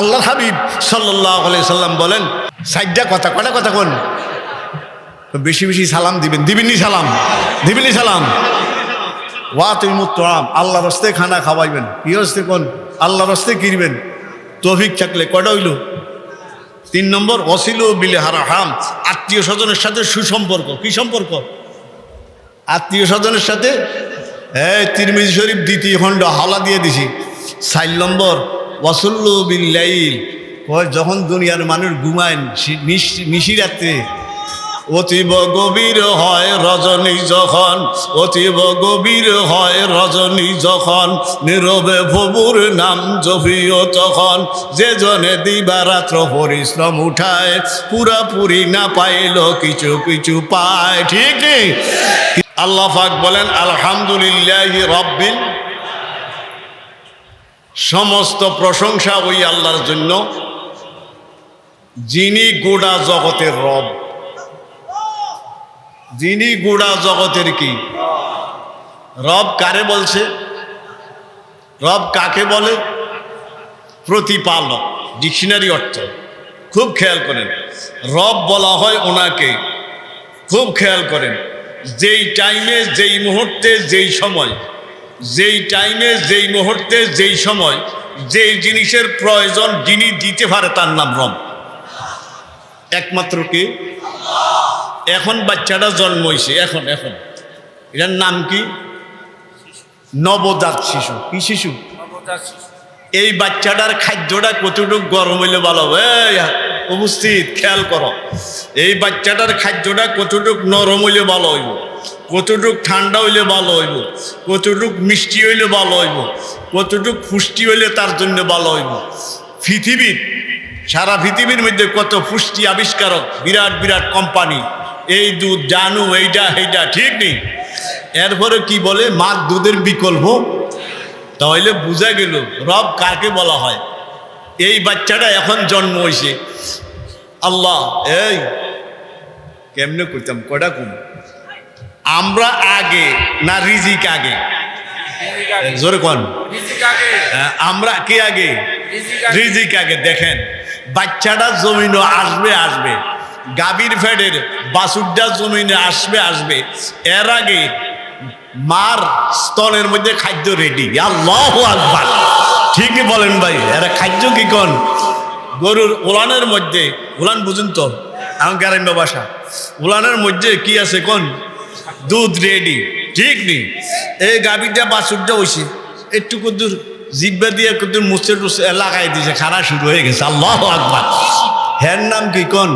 আল্লাহ হাবিব সাল্লাহ সাল্লাম বলেন সাইডটা কথা কটা কথা কোন? বেশি বেশি সালাম দিবেন। দিবেননি সালাম? দিবেননি সালাম? ওয়া তুমি মুত্তরাম আল্লাহ রস্তে খানা খাওয়াইবেন। কি হস্তে কোন? আল্লাহ রস্তে কিনবেন তৌফিক থাকলে কটা হইল? তিন নম্বর অসিল বিলে হারা হাম আত্মীয় স্বজনের সাথে সুসম্পর্ক। কি সম্পর্ক? আত্মীয় স্বজনের সাথে হ্যাঁ তিরমিজি শরীফ দ্বিতীয় খণ্ড হাওলা দিয়ে দিছি। চার নম্বর ওয়াসুল্লু বিল্লাইল কয় যখন দুনিয়ার মানুষ ঘুমায় নিশি রাত্রে অতীব গভীর হয় রজনী যখন অতীব গভীর হয় রজনী যখন নীরবে ভবুর নাম জপিও তখন। যে জনে দিবারাত্র পরিশ্রম উঠায় পুরাপুরি না পাইল কিছু কিছু পায়। ঠিক আল্লাহ পাক বলেন আলহামদুলিল্লাহ রব্বিল সমস্ত প্রশংসা ওই আল্লাহর জন্য। যিনি গোড়া জগতের রব। যিনি গোড়া জগতের কি? রব কারে বলছে? রব কাকে বলে? প্রতিপালক, ডিকশনারি অর্থ। খুব খেয়াল করেন, রব বলা হয় ওনাকে। খুব খেয়াল করেন, যেই টাইমে, যেই মুহূর্তে, যেই সময় যেই টাইমে যেই মুহূর্তে যেই সময় যেই জিনিসের প্রয়োজন যিনি দিতে পারে তার নাম রব। একমাত্র কি? এখন বাচ্চাটা জন্ম হয়েছে এখন এখন। এটার নাম কি? নবজাত শিশু। কি শিশু? এই বাচ্চাটার খাদ্যটা কতটুকু গরম হইলে ভালো হবে? উপস্থিত, খেয়াল করো। এই বাচ্চাটার খাদ্যটা কতটুক নরম হইলে ভালো হইব, কতটুক ঠান্ডা হইলে ভালো হইব, কতটুক মিষ্টি হইলে ভালো হইব, কতটুক পুষ্টি হইলে তার জন্য ভালো হইব। পৃথিবীর, সারা পৃথিবীর মধ্যে কত পুষ্টি আবিষ্কারক, বিরাট বিরাট কোম্পানি। এই দুধ জানু এইটা এইটা ঠিক নেই। এরপরে কি বলে, মার দুধের বিকল্প? তাহলে বোঝা গেল, রব কাকে বলা হয়? এই বাচ্চাটা এখন জন্ম হয়েছে আল্লাহ এই কেমনে করতাম কটা কম? আমরা আগে না রিজিক আগে? জোরে কন। হ্যাঁ, আমরা কে আগে? রিজিক আগে দেখেন বাচ্চাটা জমিনও আসবে আসবে। গাভীর ফেডের বাসুরটা জমিনে আসবে আসবে। এর আগে মার স্তনের মধ্যে খাদ্য রেডি আল্লাহ আকবার। ঠিকই বলেন ভাই, এরা খাদ্য কি কন? গরুর উলানের মধ্যে, উলান বুঝুন তো, আমার গ্রাম্য ভাষা উলানের মধ্যে কি আছে কোন? দুধ রেডি ঠিক নেই এই গাভীটা বাছুরটা হয়েছে একটু কদ্দুর জিব্বা দিয়ে কদ্দুর মুছে টুসে লাগাই দিয়েছে খানা শুরু হয়ে গেছে, আল্লাহ আকবার। হ্যার নাম কি কোন?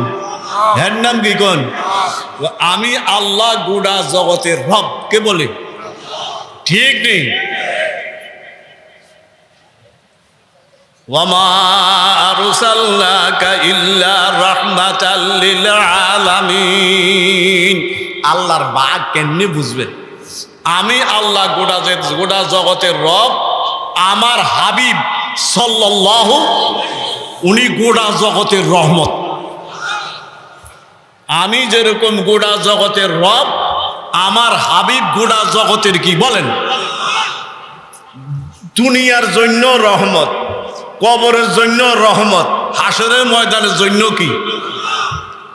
হ্যার নাম কি কোন? আমি আল্লাহ গুড়া জগতের রব কে বলে, ঠিক নেই আল্লাহর বাঘ কেমনি বুঝবেন? আমি আল্লাহ গোটা গোটা জগতের রব, আমার হাবিব সাল্লাল্লাহু, উনি গোটা জগতের রহমত। আমি যেরকম গোটা জগতের রব, আমার হাবিব গোটা জগতের কি বলেন? দুনিয়ার জন্য রহমত। কবরের জন্য রহমত, হাসরের ময়দানের জন্য কি?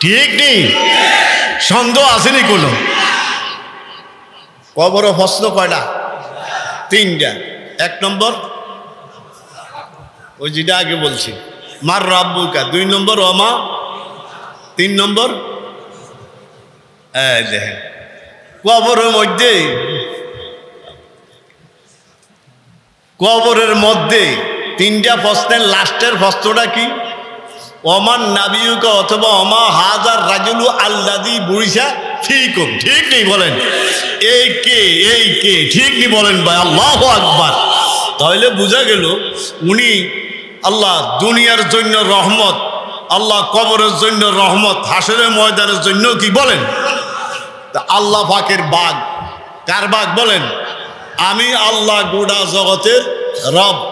ঠিক নেই সন্দেহ আসেনি কোনো? কবর প্রশ্ন কয়টা তিনটা। এক নম্বর, ওই যেটা আগে বলছি, মার রাব্বুকা। দুই নম্বর অমা তিন নম্বর দেখেন, কবরের মধ্যে কবরের মধ্যে তিনটা প্রশ্নের লাস্টের প্রশ্নটা কি? অমান নাবিউকা অথবা অমা হাজার রাজুলু আল্লাদি বুড়িসা ঠিক ঠিক নেই বলেন। এই কে? এই কে? ঠিক নেই বলেন ভাই। আল্লাহ আকবার। তাহলে বোঝা গেল, উনি আল্লাহ দুনিয়ার জন্য রহমত, আল্লাহ কবরের জন্য রহমত, হাসরের ময়দানের জন্য কি বলেন? তা আল্লাহ পাকের বাঘ কার বাঘ বলেন? আমি আল্লাহ গোড়া জগতের রব।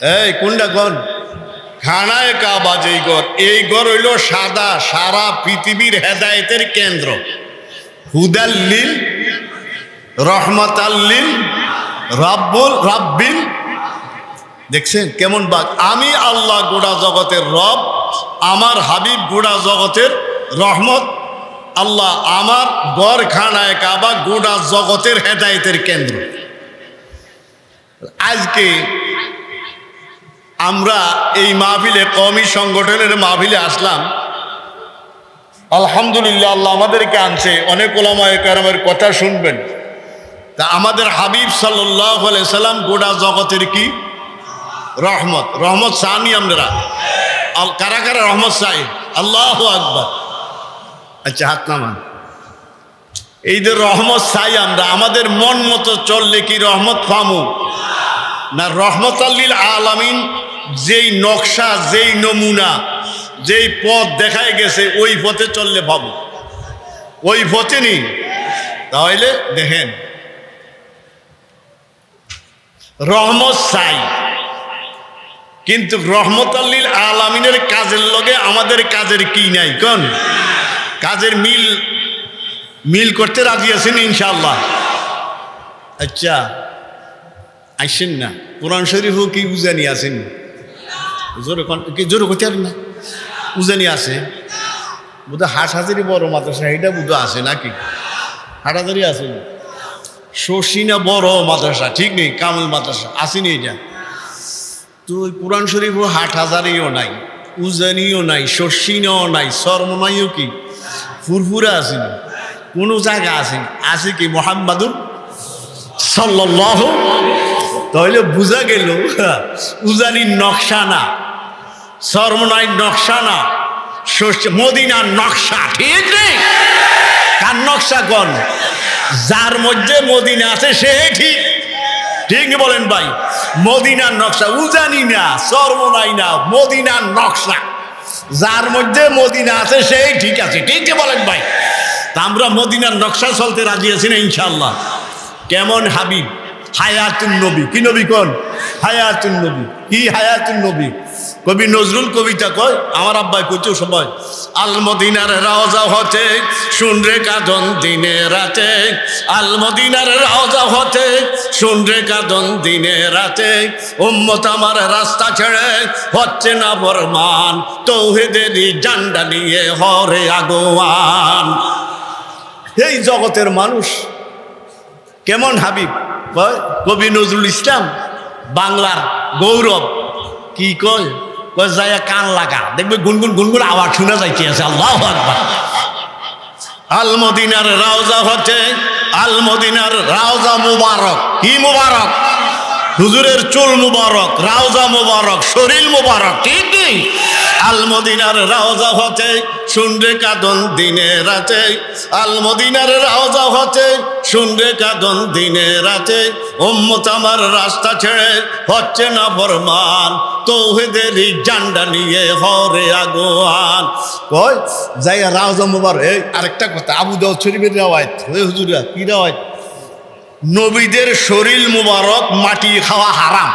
এই কোনটা কোন খানায় কাবা যেই ঘর এই ঘর হইল সাদা, সারা পৃথিবীর হেদায়েতের কেন্দ্র। হুদাল্লিল রহমত আল্লিল রাব্বুল, রাব্বিল। দেখছেন কেমন বাঘ আমি আল্লাহ গোড়া জগতের রব, আমার হাবিব গোড়া জগতের রহমত, আল্লাহ আমার গড় খানায় কাবা গোড়া জগতের হেদায়েতের কেন্দ্র। আজকে আমরা এই মাহফিলে কমি সংগঠনের মাহফিলে আসলাম। আলহামদুলিল্লাহ, আল্লাহ আমাদেরকে আনছে। অনেক ওলামায় কারামের কথা শুনবেন। তা আমাদের হাবিব সাল্লাহ সাল্লাম গোটা জগতের কি? রহমত। রহমত সাহানি আমরা কারা কারা রহমত সাহেব? আল্লাহ আকবর। আচ্ছা হাত নামান। এই যে রহমত চাই আমরা। আমাদের মন মতো চললে কি রহমত পামু? না রহমত আল্লিল আলামিন যেই নকশা, যেই নমুনা, যেই পথ দেখায় গেছে, ওই পথে চললে পাবো ওই পথে নি তাহলে দেখেন, রহমত চাই। কিন্তু রহমত আল্লিল আলামিনের কাজের লগে আমাদের কাজের কি নাই, কোন? কাজের মিল মিল করতে রাজি আছেন ইনশাল্লাহ আচ্ছা আইসেন না। কোরআন শরীফও কি উজানি আছেন? জোরে কি জোরে করতে না? উজানি আছে বোধ হাট হাজারি বড় মাদ্রাসা এটা বোধ আছে নাকি? হাট হাজারি আছে শশিনা বড় মাদ্রাসা, ঠিক নেই, কামল মাদ্রাসা, আসেনি এটা তো ওই কোরআন শরীফও হাট হাজারিও নাই, উজানিও নাই, শশিনাও নাই, সরমনাইও কি? ফুরফুরা আসেনি, কোনো জায়গা আসেনি। আছে কি মোহাম্মদুর সাল্লাহ তাহলে বোঝা গেল, উজানির নকশা না সরমনাই নকশা না মদিনার নকশা, ঠিক নেই? কার নকশা কোন? যার মধ্যে মদিনা আছে, সে ঠিক। ঠিক বলেন ভাই, মদিনার নকশা, উজানি না সর্বনাই না, মদিনার নকশা। যার মধ্যে মদিনা আছে সেই ঠিক আছে। ঠিক বলেন ভাই। তা আমরা মদিনার নকশা চলতে রাজি আছি না ইনশাল্লাহ কেমন হাবিব? হায়াতুন নবী। কি নবী কোন? হায়াতুন নবী। কি হায়াতুন নবী? কবি নজরুল কবিতা কয়, আমার আব্বাই কইতো সবাই আল মদিনার রাজা হতে, শুন রে কাদন দিনে রাতে আল মদিনার রাজা হতে, শুন রে কাদন দিনে রাতে, উম্মত আমার রাস্তা ছেড়ে হচ্ছে না বরমান তৌহিদেরই জান্ডা নিয়ে হরে আগোয়ান। এই জগতের মানুষ কেমন হাবিব? কবি নজরুল ইসলাম, বাংলার গৌরব। কি কয়? কয় যায় কান লাগা। দেখবে গুনগুন গুনগুন আওয়াজ শোনা যাইতে আছে, আল্লাহ আকবার। আল মদিনার রাওজা হচ্ছে আল মদিনার রাওজা মুবারক। কি মুবারক? হুজুরের চুল মুবারক, রাওজা মুবারক, শরীর মুবারক। ঠিক নেই আল মদিনার রাওজা হতে শুনরে কাদন দিনে রাতে। আলমদিনার রাওজা হতে শুনরে কাদন দিনে রাতে। উম্মত আমার রাস্তা ছেড়ে হচ্ছে না ফরমান তৌহিদেরই জান্ডা নিয়ে হরে আগোয়ান। কয় যাই রাওজা মুবারক এই আরেকটা কথা, আবু দাউদ শরীফের রাওয়ায়ত। ওই হুজুরা, কি রাওয়ায়ত? নবীদের শরীর মুবারক মাটি খাওয়া হারাম।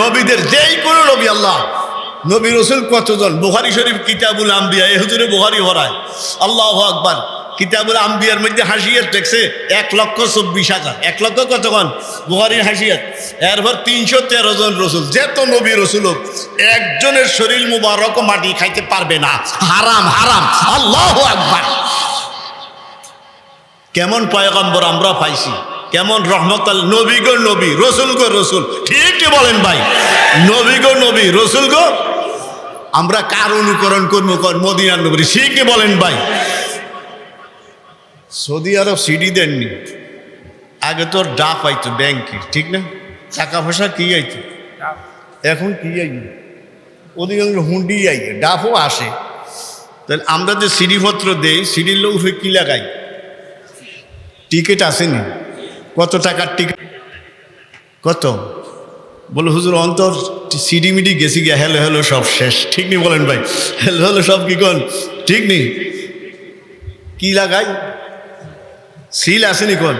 নবীদের যেই কোনো নবী আল্লাহ নবী রসুল কতজন? বুহারি শরীফ কিতাবুল আম্বিয়া, এ হুজুরে বুহারি হরায় আল্লাহ আকবার। কিতাবুল আম্বিয়ার মধ্যে হাসিয়াত দেখছে, এক লক্ষ চব্বিশ হাজার। এক লক্ষ কতক্ষণ? বুহারির হাসিয়াত। এরপর তিনশো তেরো জন রসুল, যেত নবী রসুল একজনের শরীর মুবারক মাটি খাইতে পারবে না। হারাম হারাম। আল্লাহ আকবার। কেমন পয়গম্বর আমরা পাইছি? কেমন রহমত আল, নবী গো নবী, রসুল গো রসুল। ঠিকই বলেন ভাই? নবী গো নবী, রসুল গো? আমরা কার অনুকরণ করব কর মদিনার নবী ঠিকই বলেন ভাই? সৌদি আরব সিডি দেননি। আগে তোর ডাফ আইতো ব্যাংকে, ঠিক না? টাকা পয়সা কি আইতো? এখন কি আইবে অধিকাংশ হুন্ডি আইয়ে ডাফও আসে। তাহলে আমরা যে সিডিপত্র দেই, সিডির লোক কি লাগাই? টিকিট আসেনি। কত টাকার টিকিট কত? বলে, হুজুর, অন্তর সিডি মিডি গেছি গিয়া, হ্যালো হ্যালো, সব শেষ। ঠিক নেই বলেন ভাই? হ্যালো হ্যালো, সব কি কন? ঠিক নেই কি লাগাই? সিল আসেনি কোন?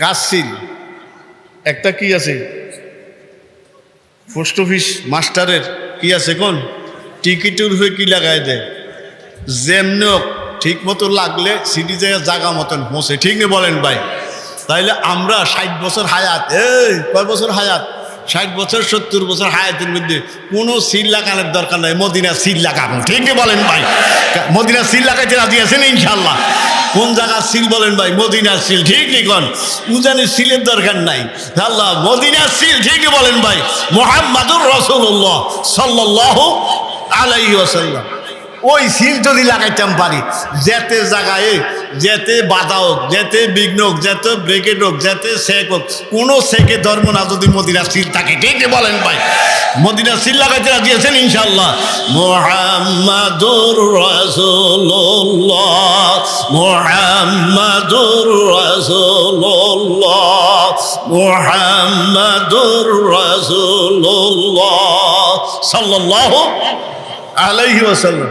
কাজ সিল। একটা কি আছে? পোস্ট অফিস মাস্টারের কি আছে কোন? টিকিটের হয়ে কি লাগাই দেয় যেমনি ঠিক মতো লাগলে সিটি জায়গা জাগা মতন পৌঁছে ঠিক নেই বলেন ভাই? তাইলে আমরা ষাট বছর হায়াত। এই, কয় বছর হায়াত? ষাট বছর, সত্তর বছর হায়াতের মধ্যে কোনো সিল লাগানোর দরকার নাই। মদিনা সিল লাগাবো। ঠিকই বলেন ভাই? মদিনা সিল লাগাইতে রাজি আছেন ইনশাল্লাহ কোন জায়গার সিল বলেন ভাই? মদিনার সিল, ঠিক নেই কন? উজানের সিলের দরকার নাই। আল্লাহ মদিনার সিল ঠিকই বলেন ভাই? মোহাম্মদুর রসুল্লাহ সাল্লাহ আলাই ওয়াসাল্লাম। ওই সিল যদি লাগাইতাম পারি যেতে জায়গায়, যেতে বাধা হোক, যেতে বিঘ্ন হোক, যেতে ব্রেকেট হোক, যেতে সেক হোক, কোনো সেকে ধর্ম না যদি মদিনার সিল থাকে, ঠিক বলেন ভাই? মদিনার সিল লাগাইতে আছেন ইনশাল্লাহ মোহাম্মদুর রাসূলুল্লাহ মোহাম্মদুর রাসূলুল্লাহ মোহাম্মদুর রাসূলুল্লাহ সাল্লাল্লাহু আলাইহি ওয়াসাল্লাম।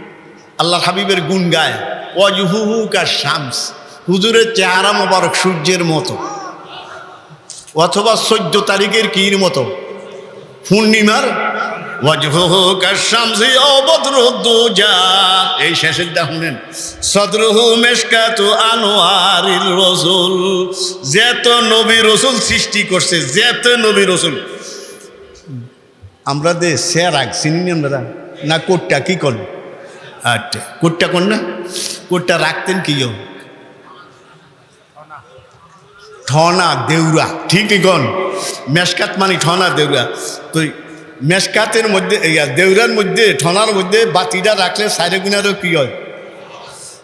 আল্লাহ হাবিবের গুণ গায়। অজহুহু কা শামস হুজুরের চেহারা মোবারক সূর্যের মতো। অথবা চোদ্দ তারিখের কির মতো। পূর্ণিমার এই শেষের দা শুনেন। রসুল। যেত রসুল সৃষ্টি করছে, যেত রসুল। আমরা দে সেরাক চিনি আমরা, না কোটটা কি কর আচ্ছা কোটটা কোন না কোটটা রাখতেন কি ঠনা দেউরা। ঠিকই কন? মেসকাত মানে ঠনা দেউরা। তো মেসকাতের মধ্যে দেউরার মধ্যে, ঠনার মধ্যে বাতিটা রাখলে সাইডে গুণারও কী হয়?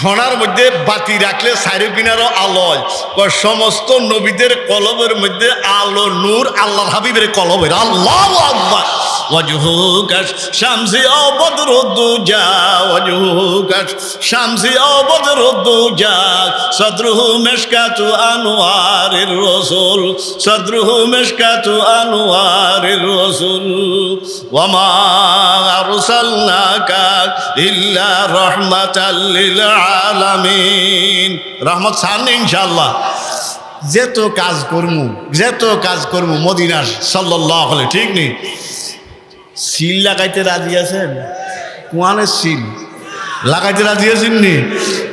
ঠনার মধ্যে বাতি রাখলে সাইরু কিনারও আলো সমস্ত নবীদের কলবের মধ্যে আলো, নূর আল্লাহ হাবিবের কলবের আল্লাহ আকবার। ওয়াজহুকাশ শামসি ও বদরুদ্দুজা ওয়াজহুকাশ শামসি ও বদরুদ্দুজা সদরুহু মেশকাতু আনোয়ারের রসুল, সদরুহু মেশকাতু আনোয়ারের রসুল। ওয়ামা আরসালনাকা ইল্লা রহমাতাল আলামিন। রহমত সামনে ইনশাআল্লাহ। যেত কাজ করমু, যেত কাজ করমু মদিনার সাল্লাহ ঠিক নেই? সিল লাগাইতে রাজি আছেন? কোয়ানের সিল লাগাইতে রাজি আছেন নি?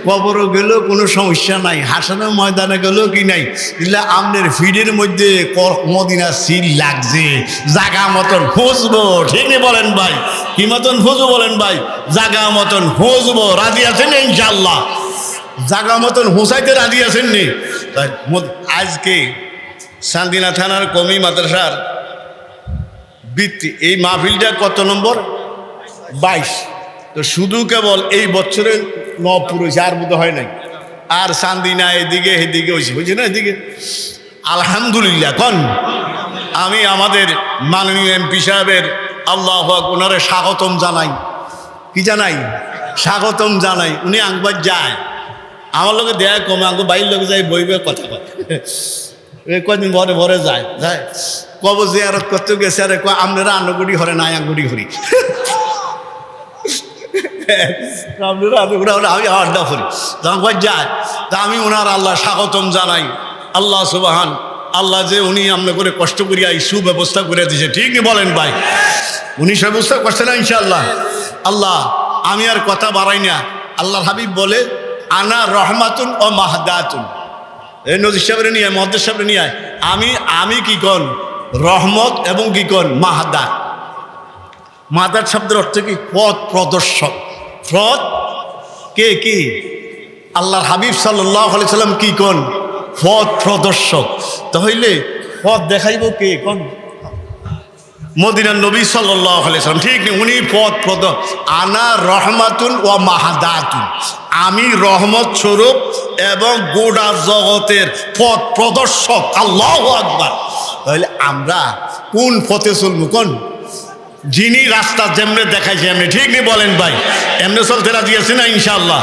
কবরও গেলেও কোনো সমস্যা নাই। হাসানের ময়দানে গেলেও কি নাই? দিলে আমনের ফিডের মধ্যে মদিনা সিল লাগছে। জাগা মতন খুঁজবো, ঠিক বলেন ভাই? কি মতন খুঁজবো বলেন ভাই? জাগা মতন খুঁজবো। রাজি আছেন ইনশাল্লাহ জাগা মতন হোসাইতে রাজি আছেন নি? আজকে সান্দিনা থানার কমি মাদ্রাসার বৃত্তি। এই মাহফিলটা কত নম্বর? বাইশ। তো শুধু কেবল এই বছরে ন পুরুষ আর বোধ হয় নাই। আর সান্দিনা এদিকে এদিকে হয়েছে বুঝছি না এদিকে? আলহামদুলিল্লাহ, কন। আমি আমাদের মাননীয় এমপি সাহেবের আল্লাহ ওনারে স্বাগতম জানাই। কি জানাই? স্বাগতম জানাই। উনি আংবার যায়। আমার লোকে দেয় কমে আঙ্গু বাইর লোকে যাই বইবে, কথা এই কদিন ভরে ভরে যায়। যায়। কব জিয়ারত করতে গেছে আরে কয় আপনারা আন্নগুড়ি হরে নাই আঙ্গুড়ি হরি। আপনারা আন্নগুড়ি হরে আমি আড্ডা করি তখন কয় যায় তা আমি ওনার আল্লাহ স্বাগতম জানাই। আল্লাহ সুবাহান আল্লাহ যে উনি আমরা করে কষ্ট করিয়া এই সুব্যবস্থা করে দিয়েছে ঠিকই বলেন ভাই। উনি সুব্যবস্থা করছে না ইনশাল্লাহ আল্লাহ আমি আর কথা বাড়াই না। আল্লাহ হাবিব বলে আনা রহমাতুন ও মাহদাতুন। এই নজির সাহেবের নিয়ে আয় মহাদ্দের সাহেবের নিয়ে আয়। আমি আমি কি কন? রহমত এবং কি কন? মাহাদা মাদার শব্দের অর্থ কি? পথ প্রদর্শক। পথ কে কি? আল্লাহর হাবিব সাল্লাহ সাল্লাম কি কন? পথ প্রদর্শক। তাহলে পথ দেখাইব কে কন? মদিনার নবী আলাইসালাম ঠিক নেই উনি পথ প্রদ, আনা রহমাতুন ও মাহাদাতুন। আমি রহমত স্বরূপ এবং গোটা জগতের পথ প্রদর্শক, আল্লাহ আকবার। তাহলে আমরা কোন পথে চলবো কোন? যিনি রাস্তা যেমনে দেখাইছে এমনি, ঠিক নেই বলেন ভাই? এমনি চলতে রাজি আছে না ইনশাল্লাহ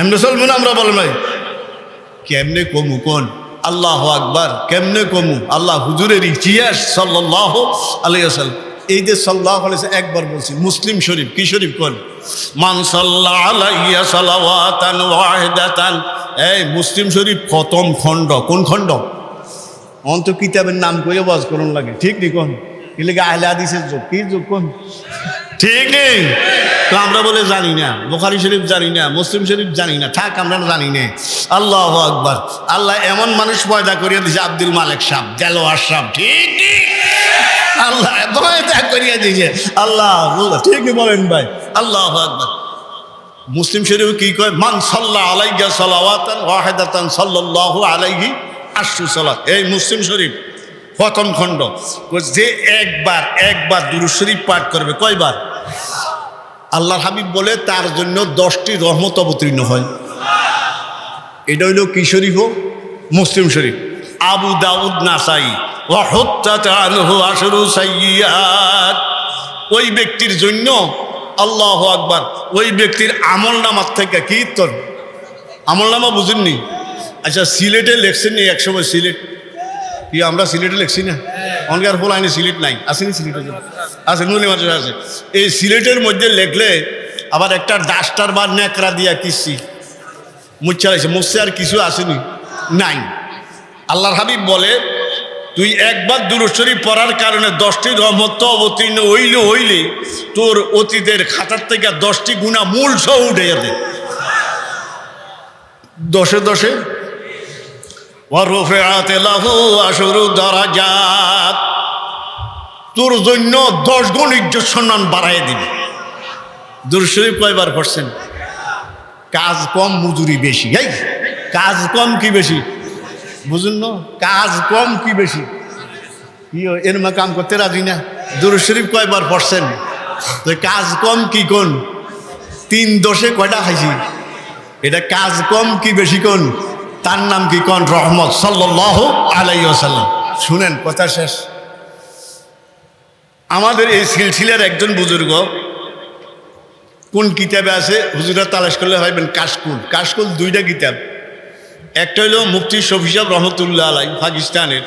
এমনি চলবো না আমরা বলেন ভাই? কেমনে কমু কোন? আল্লাহ আকবার, কেমনে কমু? আল্লাহ হুজুরের ইতিহাস সাল্লাহ আলাইসাল এই যে সাল্লাহ একবার বলছি, মুসলিম শরীফ, কি শরীফ কোন? মান সাল্লাহ এই মুসলিম শরীফ প্রথম খণ্ড, কোন খণ্ড? অন্ত কিতাবের নাম করে বাজ করুন লাগে, ঠিক নি কোন? কি লেগে আহলে হাদিসের যোগ, কি যোগ কোন? ঠিক তো আমরা বলে জানি না, বোখারি শরীফ জানি না, মুসলিম শরীফ জানি না, থাক আমরা জানি না। আল্লাহ আকবার। আল্লাহ এমন মানুষ পয়দা করিয়া দিয়েছে আব্দুল মালিক সাহ দেলোয়ার সাহ ঠিক। আল্লাহ পয়দা করিয়ে দিয়েছে আল্লাহ ঠিকই বলেন ভাই। আল্লাহ আকবার। মুসলিম শরীফ কি কয়? মান সাল্লাহ আলাইয়া সালাওয়াতান ওয়াহিদাতান সাল্লাল্লাহু আলাইহি আশু সালাত। এই মুসলিম শরীফ, প্রথম খণ্ড। যে একবার একবার দুরুদ শরীফ পাঠ করবে, কয়বার? আল্লাহর হাবিব বলে, তার জন্য দশটি রহমত অবতীর্ণ হয়। এটা হইল কি শরীফ মুসলিম শরীফ। আবু দাউদ নাসাই ওই ব্যক্তির জন্য, আল্লাহ আকবার, ওই ব্যক্তির আমল নামার থেকে কি তোর? আমল নামা বুঝেননি? আচ্ছা সিলেটে লেখছেন নি একসময় সিলেট? কি, আমরা সিলেটে লেখছি না? অনকার ফল আইনি সিলেট নাই। আসেনি সিলেটে আছে নুলি মাত্র আছে। এই সিলেটের মধ্যে লেখলে আবার একটা ডাস্টার বা ন্যাকড়া দিয়া কিসি মুচ্ছা লাগছে মুসছে আর কিছু আসেনি, নাই। আল্লাহর হাবিব বলে, তুই একবার দূরস্বরী পড়ার কারণে দশটি রহমত অবতীর্ণ হইলে হইলে তোর অতীতের খাতার থেকে দশটি গুণা মূল সহ উঠে যাবে। দশে দশে ওয়ারফেআত লাহু আশরু দারাজাত। তোর জন্য দশ গুণ ইজ্জত সম্মান বাড়াই দিবে। দুরশরীফ কয়বার পড়ছেন? কাজ কম মজুরি বেশি। এই কাজ কম কি বেশি? বুঝুন না কাজ কম কি বেশি? কি ও, এর মা কাম করতে রাজি না? দুরশরীফ কয়বার পড়ছেন? তো কাজ কম কি কোন? তিন দশে কয়টা খাইছি? এটা কাজ কম কি বেশি কোন? তার নাম কি কোন? রহমত সাল্লাহ আলাই আসাল্লাম শুনেন কথা শেষ। আমাদের এই সিলসিলার একজন বুজুর্গ, কোন কিতাবে আছে? হুজুরা তালাশ করলে হইবেন কাশকুল। কাশকুল দুইটা কিতাব। একটা হলো মুফতি শফিসাব রহমতুল্লাহ আলাই, পাকিস্তানের।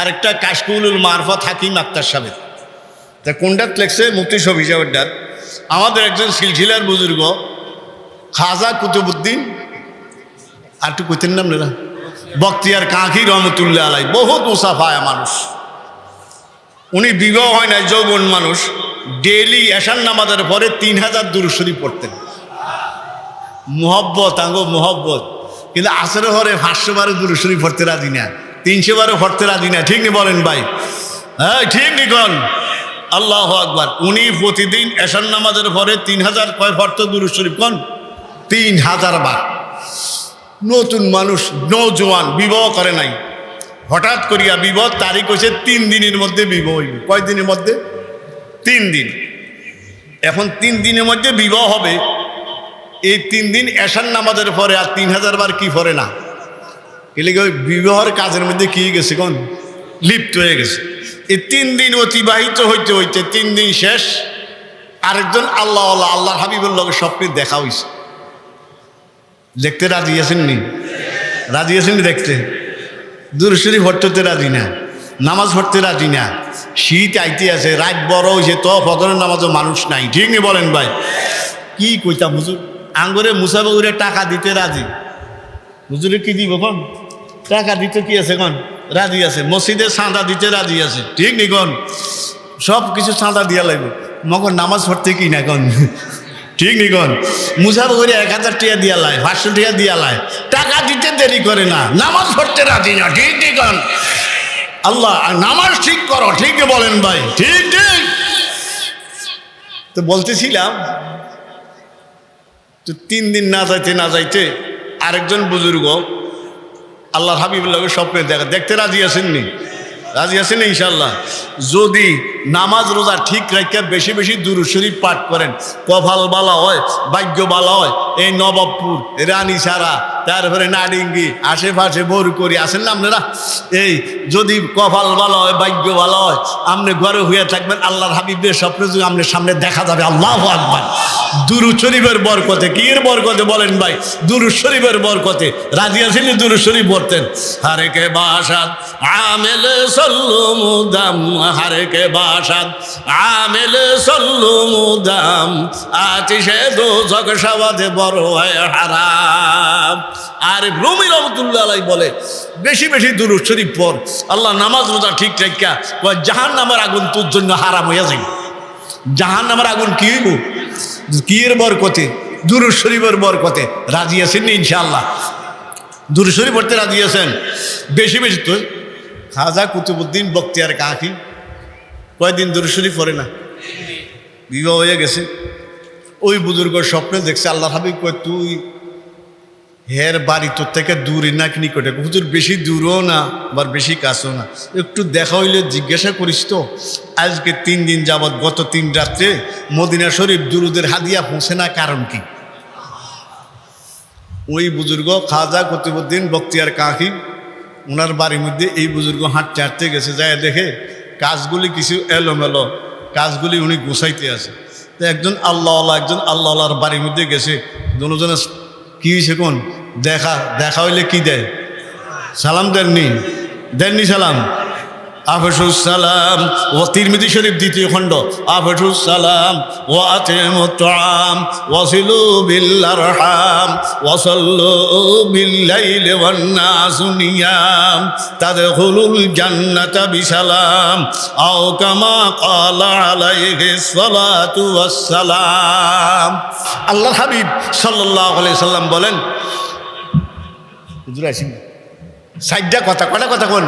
আরেকটা কাশকুলুল মারফত হাকিম আক্তার সাহেব তা কোনটা লেখছে? মুফতি শফিসাবের আমাদের একজন সিলসিলার বুজুর্গ, খাজা কুতুবুদ্দিন। আর একটু কইতেন নাম না বক্তিয়ার কাঁকি রহমতুল্লাহ আলাই, বহুত মুসাফায় মানুষ। উনি বিবাহ হয় না যৌবন মানুষ। ডেলি এশান নামাজের পরে তিন হাজার দুরুশরী পড়তেন। মোহব্বত, আঙ্গো মোহব্বত। কিন্তু আসরে ঘরে পাঁচশো বারো দুরুশরী পড়তে রাজি না, তিনশো বারো পড়তে রাজি না। ঠিক নি বলেন ভাই? হ্যাঁ ঠিক নি কন? আল্লাহ আকবার। উনি প্রতিদিন এশান নামাজের পরে তিন হাজার কয় পড়তো দুরুশরী কন? তিন হাজার বার। নতুন মানুষ, নৌজওয়ান, বিবাহ করে নাই। হঠাৎ করিয়া বিবাহ তারিখ হয়েছে তিন দিনের মধ্যে বিবাহ হইবে। কয় দিনের মধ্যে? তিন দিন। এখন তিন দিনের মধ্যে বিবাহ হবে। এই তিন দিন এশান নামাজের পরে আর তিন হাজার বার কি পরে না? এলে ওই বিবাহের কাজের মধ্যে কি গেছে কোন? লিপ্ত হয়ে গেছে। এই তিন দিন অতিবাহিত হইতে হইতে তিন দিন শেষ, আরেকজন আল্লাহ আল্লাহ আল্লাহ হাবিবুর লগে স্বপ্নে দেখা হয়েছে দেখতে রাজি আছেননি রাজি আছেননি দেখতে? দূরসরি ভট্টতে রাজি না, নামাজ পড়তে রাজি না। শীত আইতে আছে, রাত বড় হয়েছে তো ফজরের নামাজও মানুষ নাই। ঠিক নেই বলেন ভাই? কি কইতাম হুজুর? আঙ্গরে মুসাবাগুরে টাকা দিতে রাজি। হুজুরে কি দিব কন? টাকা দিতে কি আছে কন? রাজি আছে। মসজিদে চাঁদা দিতে রাজি আছে। ঠিক নি কন? সব কিছু চাঁদা দিয়া লাগবে। মগর নামাজ পড়তে কি না কন? ঠিক নিকন মুসাফ করে এক হাজার টাকা দিয়া লায় পাঁচশো টাকা দিয়া লায় টাকা দিতে দেরি করে না, নামাজ পড়তে রাজি না, ঠিক নিকন আল্লাহ নামাজ ঠিক করো, ঠিক বলেন ভাই, ঠিক ঠিক। তো বলতেছিলাম, তো তিন দিন না যাইতে না যাইতে আরেকজন বুজুর্গ আল্লাহ হাবিবুল্লাহকে স্বপ্নে দেখা দেখতে রাজি আছেননি রাজি আছেন ইনশাল্লাহ যদি নামাজ রোজা ঠিক রাখিয়া বেশি বেশি দুরু শরীফ পাঠ করেন কভাল বালা হয়, ভাগ্য বালা হয়, এই নবাবপুর, রানী সারা তারপরে নাডিঙ্গি, আশেপাশে বোর করি। আসেন না আপনারা? এই, যদি কপাল ভালো হয়, ভাগ্য ভালো হয়, আপনি ঘরে হয়ে থাকবেন, আল্লাহর হাবিবের স্বপ্নে যদি আপনার সামনে দেখা যাবে, আল্লাহ আকবার। দুরু শরীফের বরকতে, কি এর বরকতে বলেন ভাই? দুরু শরীফের বরকতে। রাজি আছেন দুরু শরীফ পড়তেন? হারে কে বাসাদ, আমেল সল্লু মুদাম। হারে কে বাসাদ, আমেল সল্লু মুদাম। আতিশে দো জগ সাবাদে বড় হয় হারাম। আর রুমি রহমতুল্লাহ আলাই বলে, বেশি বেশি দুরু শরীফ পর আল্লাহ নামাজ রোজা ঠিক রেখা জাহান নামার আগুন তোর জন্য হারাম হইয়া যাই জাহান নামার আগুন কি হইব? কি এর বরকতে? দুরু শরীফের বরকতে। রাজি আছেন নি ইনশাআল্লাহ? দুরু শরীফ পড়তে রাজি আছেন? বেশি বেশি তো। খাজা কুতুবুদ্দিন বক্তিয়ার কাকি। কয়দিন দুরু শরীফ পড়ে না? বিবাহ হয়ে গেছে। ওই বুজুর্গ স্বপ্নে দেখছে আল্লাহ হাবিব কয়, তুই হের বাড়ি তোর থেকে দূরে না নিকটে? হুজুর, বেশি দূরও না, আবার বেশি কাছেও না। একটু দেখা হইলে জিজ্ঞাসা করিস তো, আজকে তিন দিন যাবৎ গত তিন রাত্রে মদিনা শরীফ দুরুদের হাদিয়া পৌঁছে না কারণ কি? ওই বুজুর্গ খাজা কতিবুদ্দিন বক্তিয়ার কাকি, ওনার বাড়ির মধ্যে এই বুজুর্গ হাঁটতে হাঁটতে গেছে, যায় দেখে কাজগুলি কিছু এলোমেলো, কাজগুলি উনি গুছাইতে আছে। তো একজন আল্লাহওয়ালা, একজন আল্লাহওয়ালার বাড়ির মধ্যে গেছে, দুজনে কি হয়েছে কোন? দেখা দেখা হইলে কি দেয়? সালাম দেননি। দেননি সালাম? আফসুসালাম ও তিরমিদি শরীফ দ্বিতীয় খণ্ড। আফসুসালাম ও আতেমতাম ওয়াসিলু বিল্লারহাম ওয়াসাল্লু বিল্লাইল ওয়ান্নাসু নিয়াম। তাদখুলুল জান্নাতা বিসালাম। আও কামা ক্বালা আলাইহি সালাতু ওয়াসসালাম। আল্লাহ হাবিব সাল্লাল্লাহু আলাইহি সাল্লাম বলেন, হুজুর আসেন। সাইডটা কথা, কটা কথা কোন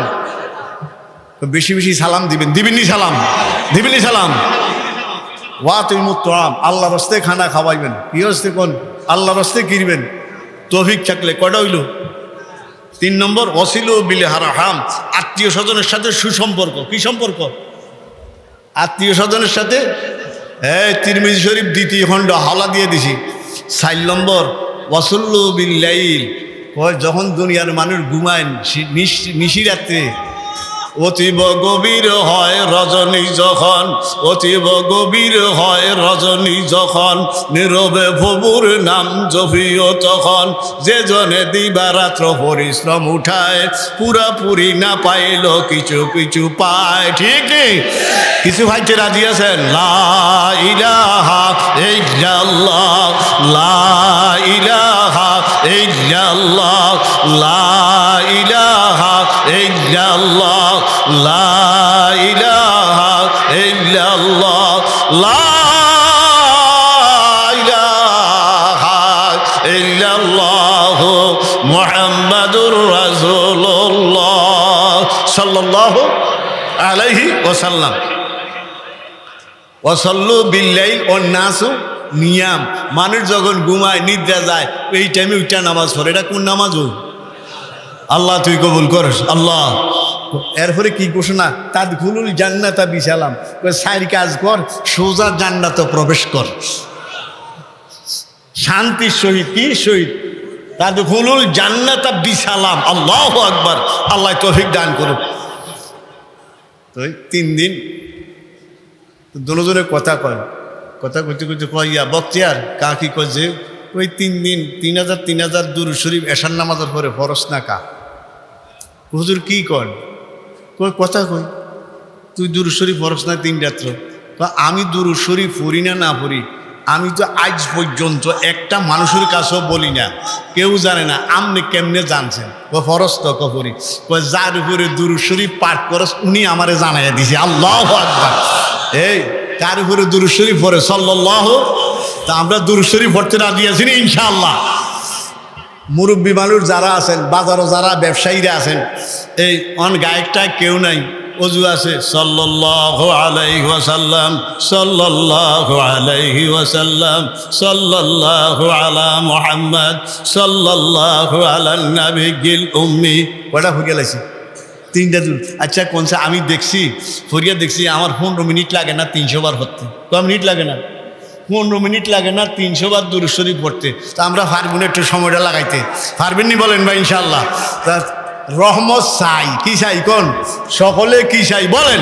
বেশি বেশি সালাম দিবেন। দিবেননি সালাম। দিবেননি সালাম। ওয়া তুই মুত্তাম আল্লাহ রস্তে খানা খাওয়াইবেন। কি হস্তে কোন? আল্লাহ রস্তে কিনবেন তৌফিক থাকলে কটা হইল? তিন নম্বর অসিল বিলে হারাহাম আত্মীয় স্বজনের সাথে সুসম্পর্ক। কি সম্পর্ক? আত্মীয় স্বজনের সাথে? হ্যাঁ তিরমিজি শরীফ দ্বিতীয় খণ্ড হাওলা দিয়ে দিছি। সাইল নম্বর, ওয়াসুল্লু বিল্লাইল যখন দুনিয়ার মানুষ ঘুমায় নিশি রাত্রে অতীব গভীর হয় রজনী যখন, অতীব গভীর হয় রজনী যখন, নীরবে ভবুর নাম জপিও তখন। যে জনে দিবারাত্র পরিশ্রম উঠায়, পুরাপুরি না পাইল কিছু কিছু পায়। ঠিক কিছু ভাইতে রাজি আছেন? লা ইলাহা ইল্লাল্লাহ, লা ইলাহা ইল্লাল্লাহ, লা ইলাহা ইল্লাল্লাহ লা ইলাহা ইল্লাল্লাহ, লা ইলাহা ইল্লাল্লাহ মুহাম্মাদুর রাসূলুল্লাহ আলাইহি ওয়াসাল্লাম। ওয়াসাল্লু বিল্লাইল ওয়ান নিয়াম, মানুষ যখন ঘুমায়, নিদ্রা যায়, এই টাইমে উঠা নামাজ পড়ে। এটা কোন নামাজ? আল্লাহ তুই কবুল করস, আল্লাহ। এরপরে কি ঘোষণা? তার খুলুল জান্নাতা বিশালাম। সাইর কাজ কর, সোজা জান্নাত প্রবেশ কর। শান্তির সহিত, কি সহিত? তাদ খুলুল জান্নাতা বিশালাম। আল্লাহ আকবার। আল্লাহ তফিক দান করুক। তো তিন দিন দুজনে কথা কয়। কথা কইতে কইতে কয়, ইয়া বক্তিয়ার কা কি কয় যে, ওই তিন দিন, তিন হাজার তিন হাজার দূর শরীফ এশার নামাজের পরে ফরস না কা হুজুর কি কর কই কথা কই? তুই দূর শরীফ ফরস না তিন রাত্র? কয়, আমি দূর শরীফ পড়ি না না পড়ি? আমি তো আজ পর্যন্ত একটা মানুষের কাছেও বলি না। কেউ জানে না আপনি কেমনে জানছেন? ও ফরস তো কয় যার উপরে দূর শরীফ পাঠ করস উনি আমারে জানাইয়া দিছে আল্লাহ এই তার উপরে দূর শরীফ পড়ে? সাল্লাহ তা আমরা রাজি আছি না ইনশাআল্লাহ। মুরব্বী মানুষ যারা আছেন, বাজারও যারা ব্যবসায়ীরা আছেন, এই অন গায়কটা কেউ নাই। অজু আছে, সাল্লাল্লাহু আলাইহি ওয়াসাল্লাম, সাল্লাল্লাহু আলাইহি ওয়াসাল্লাম, সাল্লাল্লাহু আলা মুহাম্মদ নাবিয়িল উম্মি। কটা হয়ে গেলাইছি তিনটা দূর আচ্ছা কোনসা আমি দেখছি, ফরিয়া দেখছি, আমার পনেরো মিনিট লাগে না, তিনশো বার হতে ক মিনিট লাগে না? পনেরো মিনিট লাগে না, তিনশো বার শরীর পড়তে। তা আমরা পারব একটু সময়টা লাগাইতে। পারবেন নি বলেন ভাই ইনশাল্লাহ তা রহমত সাই, কি সাই কোন? সকলে কি সাই বলেন?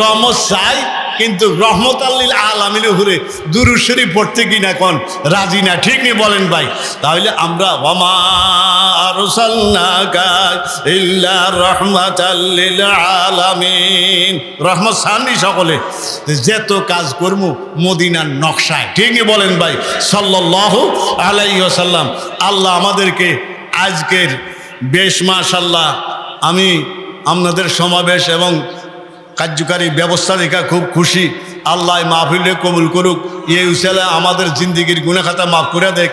রহমত চাই কিন্তু রহমত আল্লিল আলামিল হুরে দুরু শরীফ পড়তে কি না কন? রাজি না, ঠিক বলেন ভাই। তাহলে আমরা ওমা ইল্লা রহমাতাল্লিল আলামিন। রহমত সাননি সকলে। যেত কাজ করমু মদিনার নকশায়। ঠিকই বলেন ভাই। সাল্লাল্লাহু আলাইহি ওয়াসাল্লাম। আল্লাহ আমাদেরকে আজকের বেশ মাশাল্লাহ আমি আপনাদের সমাবেশ এবং কার্যকারী ব্যবস্থা দেখা খুব খুশি। আল্লাহ মাহফিলে কবুল করুক। এই উসালে আমাদের জিন্দিগির গুণাখাতা মাফ করে দেখ।